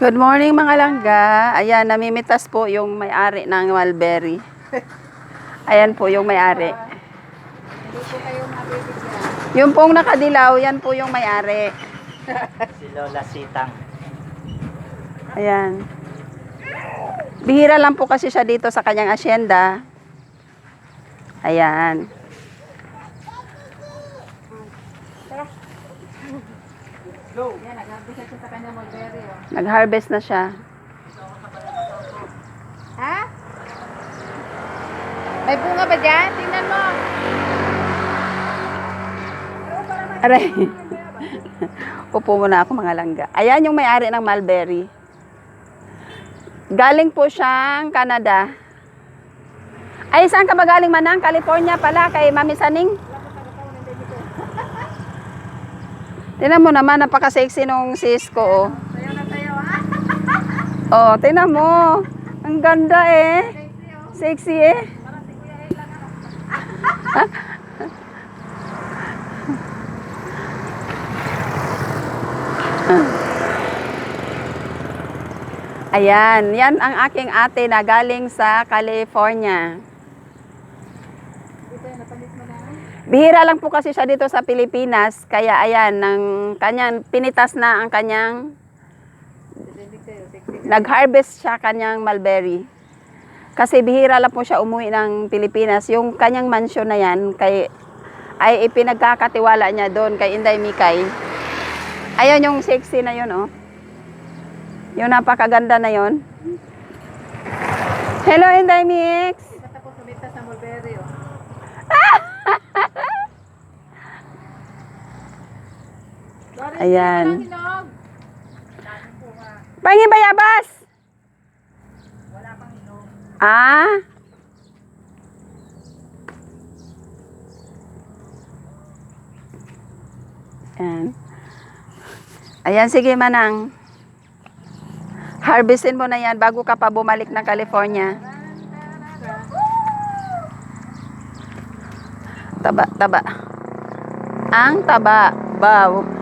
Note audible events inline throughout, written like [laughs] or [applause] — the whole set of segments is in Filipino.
Good morning mga langga. Ayan, namimitas po yung may-ari ng mulberry. Ayan po yung may-ari. Hindi po kayo mabibigyan. Yung pong nakadilaw, yan po yung may-ari. Si Lola Sitang. Ayan. Bihira lang po kasi siya dito sa kanyang asyenda. Ayan. Yan, nag-harvest siya sa kanya mulberry. Oh. Nag-harvest na siya. Ha? May bunga ba dyan? Tingnan mo. Aray. [laughs] Upo muna ako mga langga. Ayan yung may-ari ng mulberry. Galing po siyang Canada. Ay, saan ka ba galing manang? California pala, kay Mami Saning. Tingnan mo naman, napaka-sexy nung sis ko. Oh. Oh, tingnan mo. Ang ganda eh. Sexy eh. [laughs] Ayan, yan ang aking ate na galing sa California. Dito, napalit mo na. Bihira lang po kasi siya dito sa Pilipinas, kaya ayan, ng kanyang, pinitas na ang kanyang, nag-harvest siya kanyang mulberry. Kasi bihira lang po siya umuwi ng Pilipinas. Yung kanyang mansion na yan, kay, ay ipinagkakatiwala niya doon kay Inday Mikay. Ayan yung sexy na yun, oh. Yung napakaganda na yun. Hello, Inday Mix! Tapos sa mulberry, oh. [laughs] Ayan. Pangin bayabas! Wala pang hinog. Ah? Ayan. Ayan, sige manang. Harvestin mo na yan bago ka pa bumalik ng California. Taba, taba. Ang taba. Baw.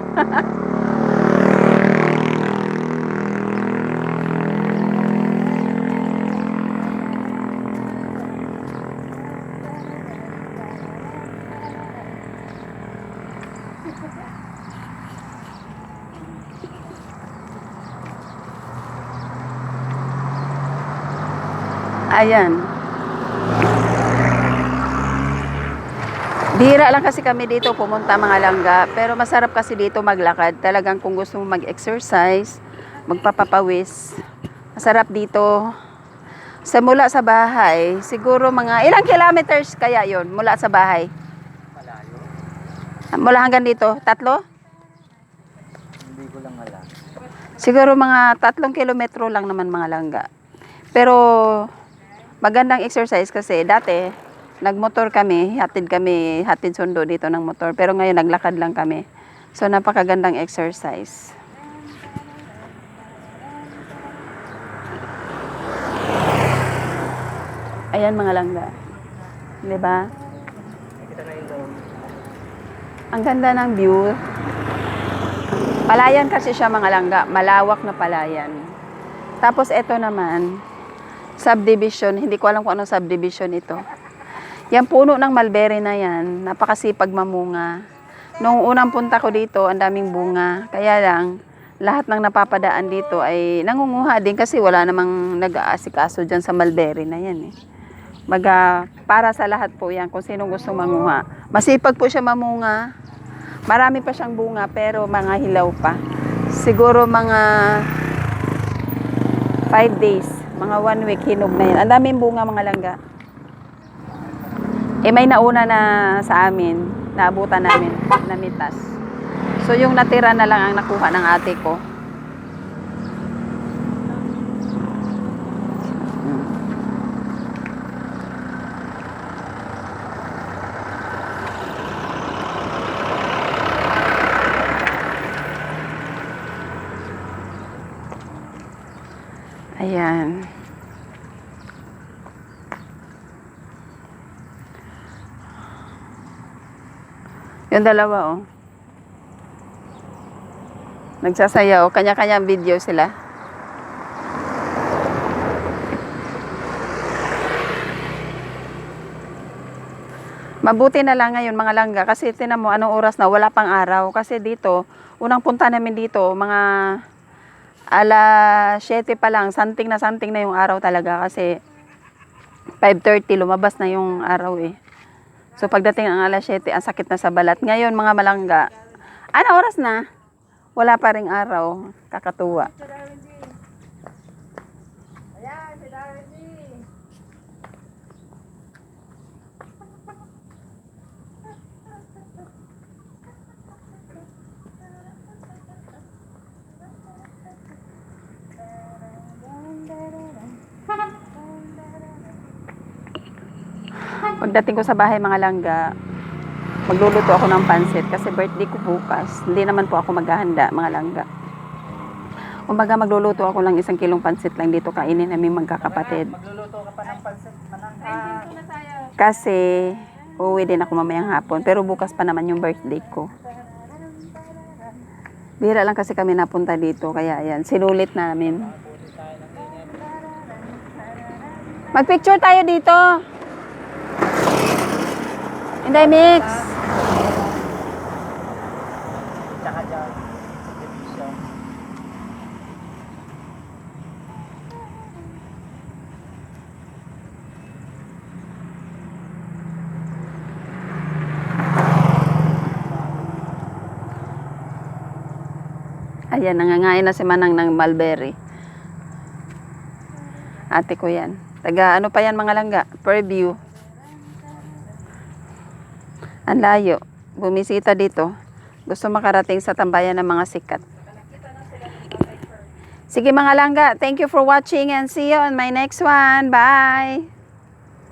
Ayan. Bihira lang kasi kami dito pumunta mga langga, pero masarap kasi dito maglakad. Talagang kung gusto mo mag-exercise, magpapapawis, masarap dito. Sa mula sa bahay, siguro mga ilang kilometers kaya yon mula sa bahay? Malayo. Mula hanggang dito, tatlo? Hindi ko lang alam. Siguro mga tatlong kilometro lang naman mga langga. Pero magandang exercise kasi dati nagmotor kami, hatid kami, hatid sundo dito ng motor. Pero ngayon naglakad lang kami. So napakagandang exercise. Ayan mga langga. 'Di ba? Ang ganda ng view. Palayan kasi siya mga langga, malawak na palayan. Tapos ito naman, subdivision, hindi ko alam kung anong subdivision ito. Yan puno ng mulberry na yan, napakasipag mamunga. Nung unang punta ko dito, ang daming bunga. Kaya lang, lahat ng napapadaan dito ay nangunguha din kasi wala namang nag-aasikaso dyan sa mulberry na yan eh. Baga, para sa lahat po yan, kung sino gusto manguha. Masipag po siya mamunga. Marami pa siyang bunga, pero mga hilaw pa. Siguro mga 5 days, mga 1 week hinog na yun. Ang daming bunga mga langga. Eh may nauna na sa amin, naabutan namin, namitas. So yung natira na lang ang nakuha ng ate ko. Ayan. Yung dalawa, oh. Nagsasayaw. Kanya-kanyang video sila. Mabuti na lang ngayon mga langga kasi tinan mo anong oras na wala pang araw kasi dito unang punta namin dito mga alas 7 pa lang santing na santing na yung araw talaga kasi 5.30 lumabas na yung araw eh. So pagdating ng alas 7 ang sakit na sa balat. Ngayon mga malangga, ano oras na? Wala pa ring araw. Kakatuwa. Pagdating ko sa bahay mga langga, magluluto ako ng pansit kasi birthday ko bukas. Hindi naman po ako maghahanda mga langga. Kumbaga magluluto ako lang isang kilong pansit lang dito kainin namin magkakapatid. Magluluto ka pa ng pansit. Manang ka. Ito na tayo. Kasi uuwi din ako mamayang hapon. Pero bukas pa naman yung birthday ko. Bira lang kasi kami napunta dito. Kaya ayan, sinulit namin. Magpicture tayo dito. Hindi, mix. Tsaka dyan. Ayan, nangangain na si Manang ng mulberry. Ate ko yan. Taga ano pa yan mga langga? Per view. Ang layo. Bumisita dito. Gusto makarating sa tambayan ng mga sikat. Sige mga langga, thank you for watching and see you on my next one. Bye!